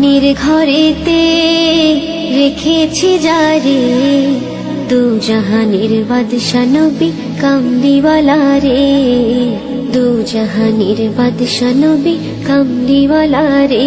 নির ঘরেতে রেখেছি যারে দু জাহানের বাদশা নবী কামলিওয়ালা রে দু জাহানের বাদশা নবী কামলিওয়ালা রে